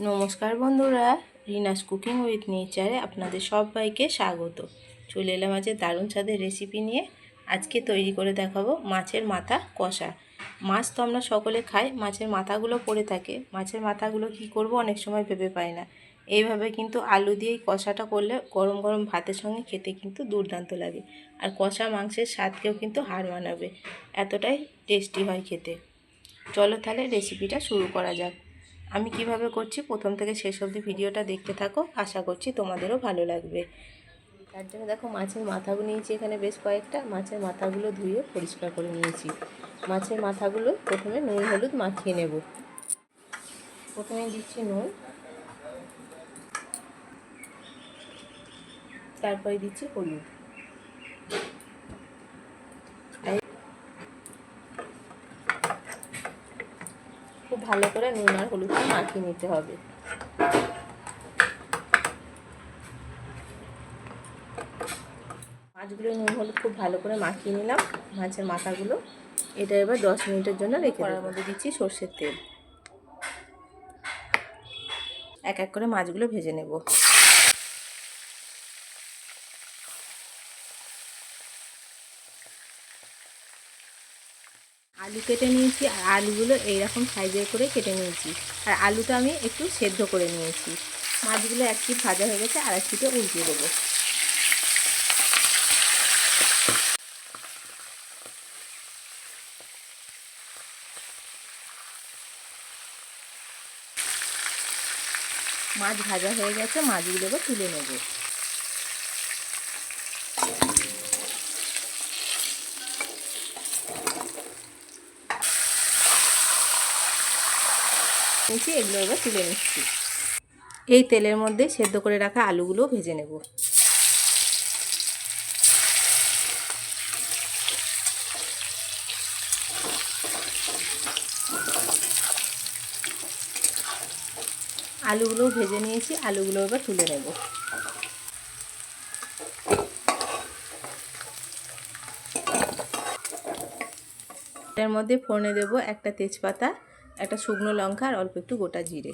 নমস্কার বন্ধুরা, Rina's cooking with নেচারে আপনাদের সবাইকে স্বাগত। চলে এলাম আজকে দারুণ স্বাদের রেসিপি নিয়ে। আজকে তৈরি করে দেখাবো মাছের মাথা কষা। মাছ তো আমরা সকলে খাই, মাছের মাথাগুলো পড়ে থাকে। মাছের মাথাগুলো কি করব অনেক সময় ভেবে পাই না। এইভাবে কিন্তু আলু দিয়ে কষাটা করলে গরম গরম ভাতের সঙ্গে খেতে কিন্তু দুর্দান্ত লাগে। আর কষা মাংসের স্বাদকেও কিন্তু হার মানাবে। এতটাই টেস্টি হয় খেতে। চলো তাহলে রেসিপিটা শুরু করা যাক। আমি কীভাবে করছি? প্রথম থেকে শেষ অবধি ভিডিওটা দেখতে থাকো। আশা করছি তোমাদেরও ভালো লাগবে। তার জন্য দেখো মাছের মাথাগুলো নিয়েছি এখানে বেশ কয়েকটা। মাছের মাথাগুলো ধুয়ে পরিষ্কার করে নিয়েছি। মাছের মাথাগুলো প্রথমে নুন, হলুদ মাখিয়ে নেব। প্রথমে দিচ্ছি নুন। তারপরে দিচ্ছি হলুদ। খুব ভালো করে নুন আর হলুদটা মাখিয়ে নিতে হবে। মাছগুলো নুন হলুদ খুব ভালো করে মাখিয়ে নিলাম। মাছের মাথাগুলো এটা এবার দশ মিনিটের জন্য রেখে করার মধ্যে দিচ্ছি সর্ষের তেল। এক এক করে মাছগুলো ভেজে নেব। আলু কেটে নিয়েছি, আর আলুগুলো এইরকম সাইজের করে কেটে নিয়েছি। আর আলুটা আমি একটু সেদ্ধ করে নিয়েছি। মাছগুলো এক পিঠ ভাজা হয়ে গেছে আর এক পিঠে উল্টিয়ে দেবো। মাছ ভাজা হয়ে গেছে মাছগুলোকে তুলে নেব। নিচ্ছি এগুলো এবার তুলে নিচ্ছি। এই তেলের মধ্যে সেদ্ধ করে রাখা আলুগুলো ভেজে নেব। আলুগুলো ভেজে নিয়েছি, আলুগুলো এবার তুলে নেব। এর মধ্যে ফোড়নে দেব একটা তেজপাতা একটা শুকনো লঙ্কা আর অল্প একটু গোটা জিরে।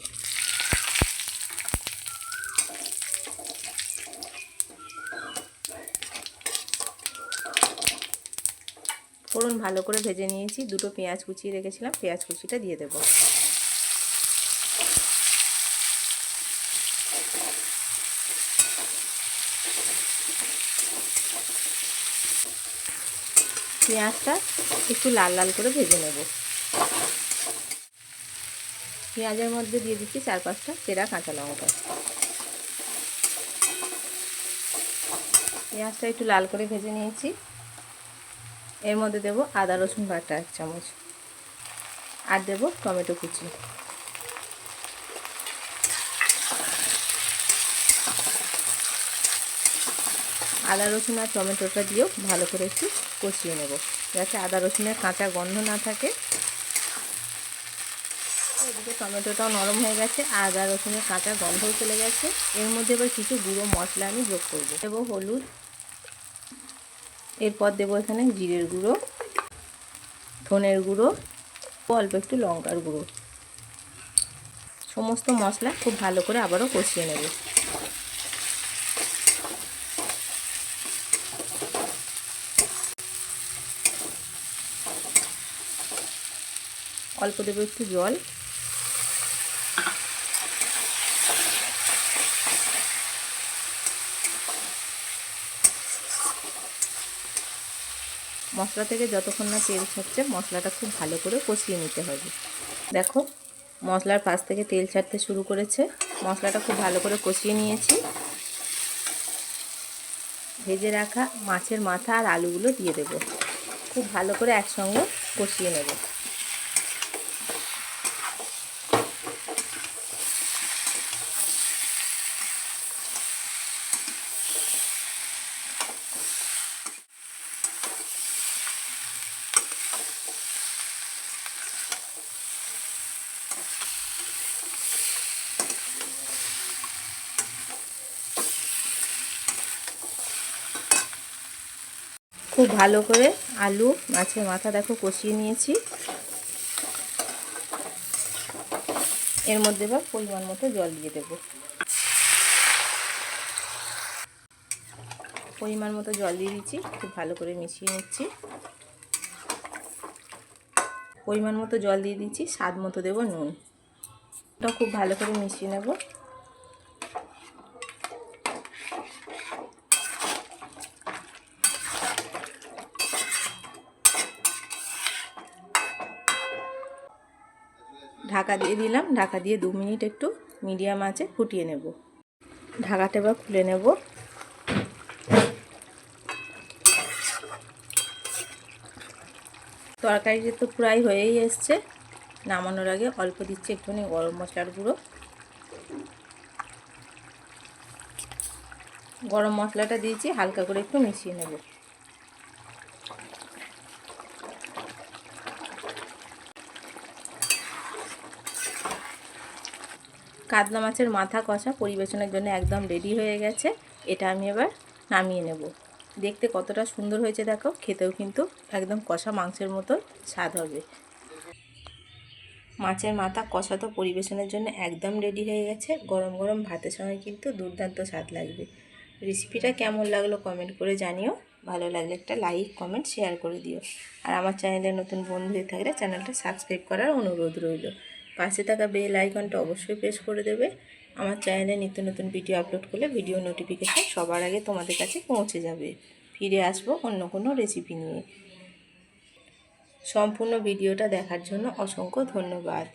ফোড়ন ভালো করে ভেজে নিয়েছি, দুটো পেঁয়াজ কুচিয়ে রেখেছিলাম, পেঁয়াজ কুচিটা দিয়ে দেবো। পেঁয়াজটা একটু লাল লাল করে ভেজে নেব। পেঁয়াজের মধ্যে দিয়ে দিচ্ছি চার পাঁচটা চেরা কাঁচা লঙ্কা। পেঁয়াজটা একটু লাল করে ভেজে নিয়েছি। এর মধ্যে দেব আদা, রসুন বাটা এক চামচ। আর দেব টমেটো কুচি। আদা, রসুন আর টমেটোটা দিয়েও ভালো করে একটু কষিয়ে নেব। যাতে আদা, রসুনের কাঁচা গন্ধ না থাকে। এদিকে টমেটোটাও নরম হয়ে গেছে, আদা রসুনের কাঁচা গন্ধও চলে গেছে। এর মধ্যে এবার কিছু গুঁড়ো মশলা আমি যোগ করব। দেবো হলুদ, এরপর দেবো এখানে জিরের গুঁড়ো, ধনের গুঁড়ো, অল্প একটু লঙ্কার গুঁড়ো। সমস্ত মশলা খুব ভালো করে আবারও কষিয়ে নেব। অল্প দেবো একটু জল। মশলা থেকে যতক্ষণ না তেল ছাড়ছে, মশলাটা খুব ভালো করে কষিয়ে নিতে হবে। দেখো, মশলার পাশ থেকে তেল ছাড়তে শুরু করেছে। মশলাটা খুব ভালো করে কষিয়ে নিয়েছি। ভেজে রাখা মাছের মাথা আর আলুগুলো দিয়ে দেবো। খুব ভালো করে একসঙ্গে কষিয়ে নেব। খুব ভালো করে আলু মাছের মাথা দেখো কষিয়ে নিয়েছি। এর মধ্যে এবার পরিমাণ মতো জল দিয়ে দেবো। পরিমাণ মতো জল দিয়ে দিচ্ছি খুব ভালো করে মিশিয়ে নিচ্ছি। পরিমাণ মতো জল দিয়ে দিচ্ছি স্বাদ মতো দেবো নুন। খুব ভালো করে মিশিয়ে নেব। ঢাকা দিয়ে দিলাম। ঢাকা দিয়ে দু মিনিট একটু মিডিয়াম আঁচে ফুটিয়ে নেব। ঢাকাটা এবার খুলে নেব। তরকারিটা তো প্রায় হয়েই এসছে, নামানোর আগে অল্প দিচ্ছি একটুখানি গরম মশলার গুঁড়ো। গরম মশলাটা দিয়েছি, হালকা করে একটু মিশিয়ে নেব। কাতলা মাছের মাথা কষা পরিবেশনের জন্য একদম রেডি হয়ে গেছে। এটা আমি এবার নামিয়ে নেব। দেখতে কতটা সুন্দর হয়েছে দেখো, খেতেও কিন্তু একদম কষা মাংসের মতো স্বাদ হবে। মাছের মাথা কষা তো পরিবেশনের জন্য একদম রেডি হয়ে গেছে। গরম গরম ভাতের সঙ্গে কিন্তু দুর্দান্ত স্বাদ লাগবে। রেসিপিটা কেমন লাগল কমেন্ট করে জানিও। ভালো লাগলে একটা লাইক কমেন্ট শেয়ার করে দিও। আর আমার চ্যানেলে নতুন বন্ধু থাকলে চ্যানেলটা সাবস্ক্রাইব করার অনুরোধ রইল। পাশে থাকা বেল আইকনটা অবশ্যই প্রেস করে দেবে। আমার চ্যানেলে নিত্য নতুন ভিডিও আপলোড করলে ভিডিও নোটিফিকেশান সবার আগে তোমাদের কাছে পৌঁছে যাবে। ফিরে আসব অন্য কোনো রেসিপি নিয়ে। সম্পূর্ণ ভিডিওটা দেখার জন্য অসংখ্য ধন্যবাদ।